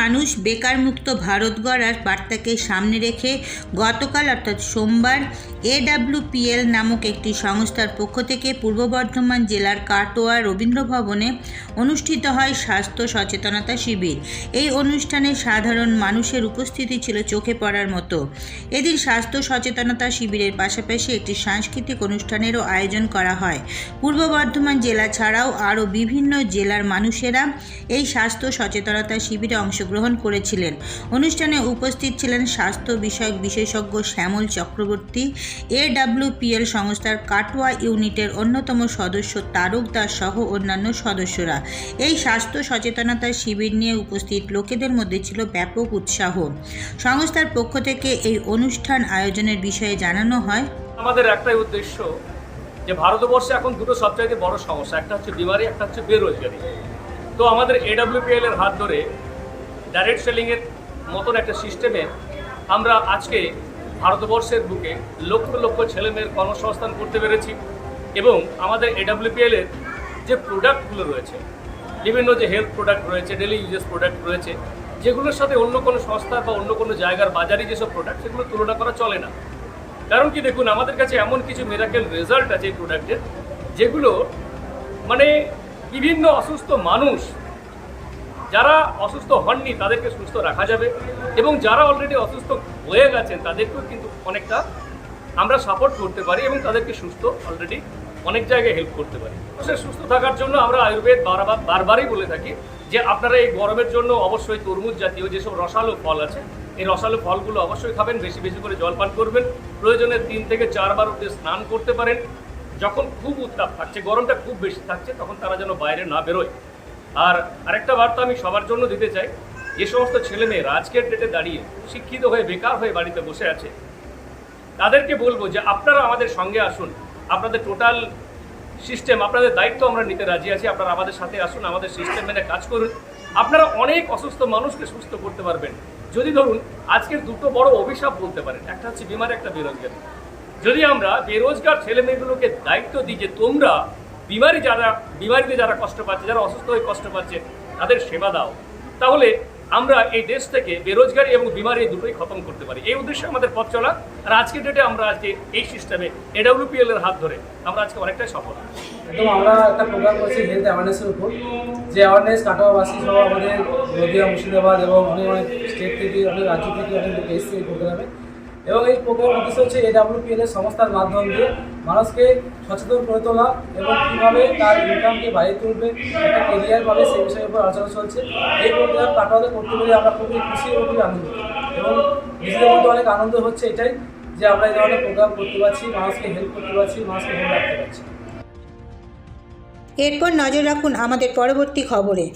মানুষ বেকার মুক্ত ভারত গড়ার বার্তাকে সামনে রেখে গতকাল, অর্থাৎ সোমবার, এডাব্লিউপিএল নামক একটি সংস্থার পক্ষ থেকে পূর্ব বর্ধমান জেলার কাটোয়া রবীন্দ্র ভবনে অনুষ্ঠিত হয় স্বাস্থ্য সচেতনতা শিবির। এই অনুষ্ঠানে সাধারণ মানুষের উপস্থিতি ছিল চোখে পড়ার মতো। এদিন স্বাস্থ্য সচেতনতা শিবিরের পাশাপাশি একটি সাংস্কৃতিক অনুষ্ঠানেরও আয়োজন করা হয়। পূর্ব বর্ধমান জেলা ছাড়াও আরও বিভিন্ন জেলার মানুষেরা এই স্বাস্থ্য সচেতনতা শিবিরে অংশগ্রহণ করেছিলেন। অনুষ্ঠানে উপস্থিত ছিলেন স্বাস্থ্য বিষয়ক বিশেষজ্ঞ শ্যামল চক্রবর্তী, এডাব্লিউপিএল সংস্থার কাটোয়া ইউনিটের অন্যতম সদস্য তারক দাস সহ অন্যান্য সদস্যরা। এই স্বাস্থ্য সচেতনতা শিবির নিয়ে উপস্থিত লোকেদের মধ্যে ছিল ব্যাপক উৎসাহ। সংস্থার পক্ষ থেকে এই অনুষ্ঠান আয়োজনের বিষয়ে জানানো হয়, আমাদের একটাই উদ্দেশ্য যে ভারতবর্ষে এখন দুটো সবচাইতে বড় সমস্যা, একটা হচ্ছে বিমারি, একটা হচ্ছে বেরোজগারি। তো আমাদের এডাব্লিউপিএল এর হাত ধরে ডাইরেক্ট সেলিংয়ের মতন একটা সিস্টেমে আমরা আজকে ভারতবর্ষের বুকে লক্ষ লক্ষ ছেলেমেয়ের কর্মসংস্থান করতে পেরেছি এবং আমাদের এডাব্লিউপিএল এর যে প্রোডাক্টগুলো রয়েছে, বিভিন্ন যে হেলথ প্রোডাক্ট রয়েছে ডেলি ইউজেস প্রোডাক্ট রয়েছে, যেগুলোর সাথে অন্য কোনো সংস্থা বা অন্য কোনো জায়গার বাজারে যেসব প্রোডাক্ট সেগুলো তুলনা করা চলে না। কারণ কি দেখুন, আমাদের কাছে এমন কিছু মেরাকেল রেজাল্ট আছে এই প্রোডাক্টের যেগুলো মানে বিভিন্ন অসুস্থ মানুষ যারা অসুস্থ হননি তাদেরকে সুস্থ রাখা যাবে এবং যারা অলরেডি অসুস্থ হয়ে গেছেন তাদেরকেও কিন্তু অনেকটা আমরা সাপোর্ট করতে পারি এবং তাদেরকে সুস্থ অলরেডি অনেক জায়গায় হেল্প করতে পারি। মানুষের সুস্থ থাকার জন্য আমরা আয়ুর্বেদ বারবার বারবারই বলে থাকি যে আপনারা এই গরমের জন্য অবশ্যই তরমুজ জাতীয় যেসব রসালো ফল আছে, এই রসালো ফলগুলো অবশ্যই খাবেন, বেশি বেশি করে জল পান করবেন। প্রয়োজনে তিন থেকে চারবার অব্দি স্নান করতে পারেন। যখন খুব উত্তাপ থাকছে, গরমটা খুব বেশি থাকছে, তখন তারা যেন বাইরে না বেরোয়। আর আরেকটা বার্তা আমি সবার জন্য দিতে চাই। যে সমস্ত ছেলেমেয়েরা আজকের ডেটে দাঁড়িয়ে শিক্ষিত হয়ে, বেকার হয়ে বাড়িতে বসে আছে, তাদেরকে বলব যে আপনারা আমাদের সঙ্গে আসুন। আপনাদের টোটাল সিস্টেম আপনাদের দায়িত্ব আমরা নিতে রাজি আছি। আপনারা আমাদের সাথে আসুন, আমাদের সিস্টেম মেনে কাজ করুন। আপনারা অনেক অসুস্থ মানুষকে সুস্থ করতে পারবেন। যদি ধরুন, আজকের দুটো বড় অভিশাপ বলতে পারেন, একটা হচ্ছে বিমার, একটা বেরোজগারি যদি আমরা বেরোজগার ছেলে মেয়েগুলোকে দায়িত্ব দিই যে তোমরা বিমারি যারা, বিমারিতে যারা কষ্ট পাচ্ছে, যারা অসুস্থ হয়ে কষ্ট পাচ্ছে, তাদের সেবা দাও। তাহলে আমরা এই দেশ থেকে বেরোজগারি এবং বিমারি দুটোই খতম করতে পারি। এই উদ্দেশ্যে আমাদের পথ চলা। আর আজকের ডেটে আমরা আজকে এই সিস্টেমে এডাব্লিউপিএল এর হাত ধরে আমরা আজকে অনেকটাই সফল। আমরা একটা প্রোগ্রাম করছি হেলথ অ্যাওয়ারনেসের উপর। যে অ্যাওয়ারনেস কাটোয়াবাসী সহ আমাদের নদিয়া, মুর্শিদাবাদ এবং অনেক অনেক স্টেট থেকে, অনেক রাজ্য থেকে অনেক এসছে এই প্রোগ্রামে এবং এই প্রোগ্রাম উদ্দেশ্য হচ্ছে এডাব্লিউপিএল এর সংস্থার মাধ্যম দিয়ে মানুষকে সচেতন করে তোলা এবং কীভাবে তার ইনকামকে বাড়িয়ে তুলবে, একটা কেরিয়ার পাবে সেই বিষয়ের উপর আলোচনা চলছে। এই প্রোগ্রাম কাটোয়াতে করতে পেরে আমরা খুবই খুশি এবং খুবই আনন্দিত। এবং নিজেদের মধ্যে অনেক আনন্দ হচ্ছে এটাই যে আমরা এই ধরনের প্রোগ্রাম করতে পারছি, মানুষকে হেল্প করতে পারছি, মানুষকে মনে রাখতে পারছি এরপর নজর রাখুন আমাদের পরবর্তী খবরে।